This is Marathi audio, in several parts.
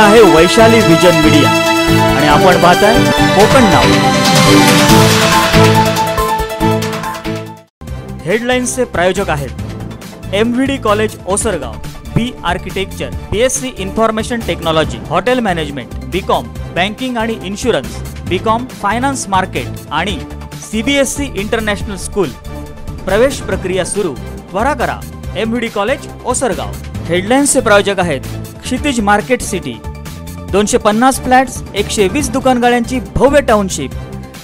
आहे वैशाली विजन मीडिया. आणि आपण पाहताय कोकण नाव. हेडलाईन्सचे प्रायोजक आहेत M V D college Osargaon B architecture B S C information technology hotel management B com banking आणि insurance B com finance market आणि C B S C international school प्रवेश प्रक्रिया सुरू. त्वरा करा. M V D college Osargaon. हेडलाईन्सचे प्रायोजक आहेत क्षितिज मार्केट सिटी. दोनशे पन्नास फ्लॅट्स एकशे वीस दुकानगाड्यांची भव्य टाउनशिप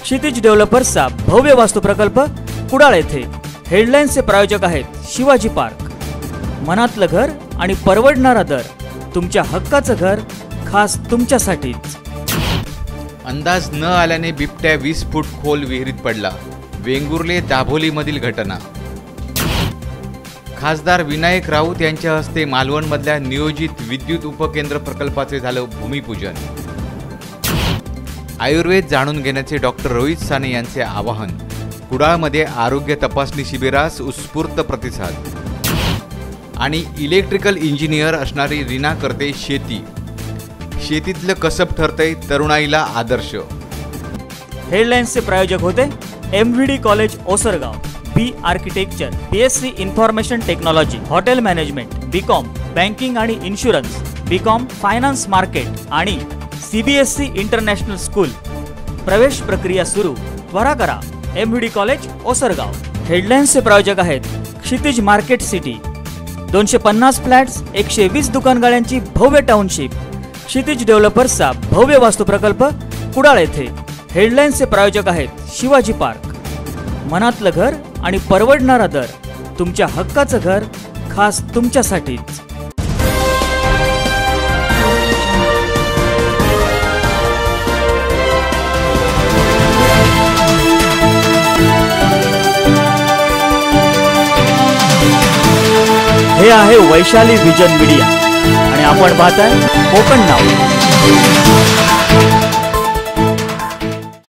क्षितिज डेव्हलपर्सचा भव्य वास्तू प्रकल्प कुडाळ येथे. हेडलाईन्सचे प्रायोजक आहेत शिवाजी पार्क. मनातलं घर आणि परवडणारा दर तुमच्या हक्काचं घर खास तुमच्यासाठीच. अंदाज न आल्याने बिबट्या वीस फूट खोल विहिरीत पडला. वेंगुर्ले दाभोलीमधील घटना. खासदार विनायक राऊत यांच्या हस्ते मालवणमधल्या नियोजित विद्युत उपकेंद्र प्रकल्पाचे झालं भूमिपूजन. आयुर्वेद जाणून घेण्याचे डॉक्टर रोहित साने यांचे आवाहन. कुडाळमध्ये आरोग्य तपासणी शिबिरास उत्स्फूर्त प्रतिसाद. आणि इलेक्ट्रिकल इंजिनियर असणारी रीना करते शेती. शेतीतलं कसब ठरतंय तरुणाईला आदर्श. हेडलाईन्सचे प्रायोजक होते M V D college Osargaon. B architecture B S C information technology hotel management B com banking आणि insurance B com finance market आणि C B S C international school. प्रवेश प्रक्रिया सुरू. त्वरा करा. M V D college Osargaon. हेडलाईन्सचे प्रायोजक आहेत क्षितिज मार्केट सिटी. दोनशे पन्नास फ्लॅट्स एकशे वीस दुकानगाड्यांची भव्य टाउनशिप क्षितिज डेव्हलपर्सचा भव्य वास्तू प्रकल्प कुडाळ येथे. हेडलाईन्सचे प्रायोजक आहेत शिवाजी पार्क. मनातलं घर आणि परवडणारा दर तुमच्या हक्काचं घर खास तुमच्यासाठीच. हे आहे वैशाली विजन मीडिया. आणि आपण पाहताय कोकण नाव.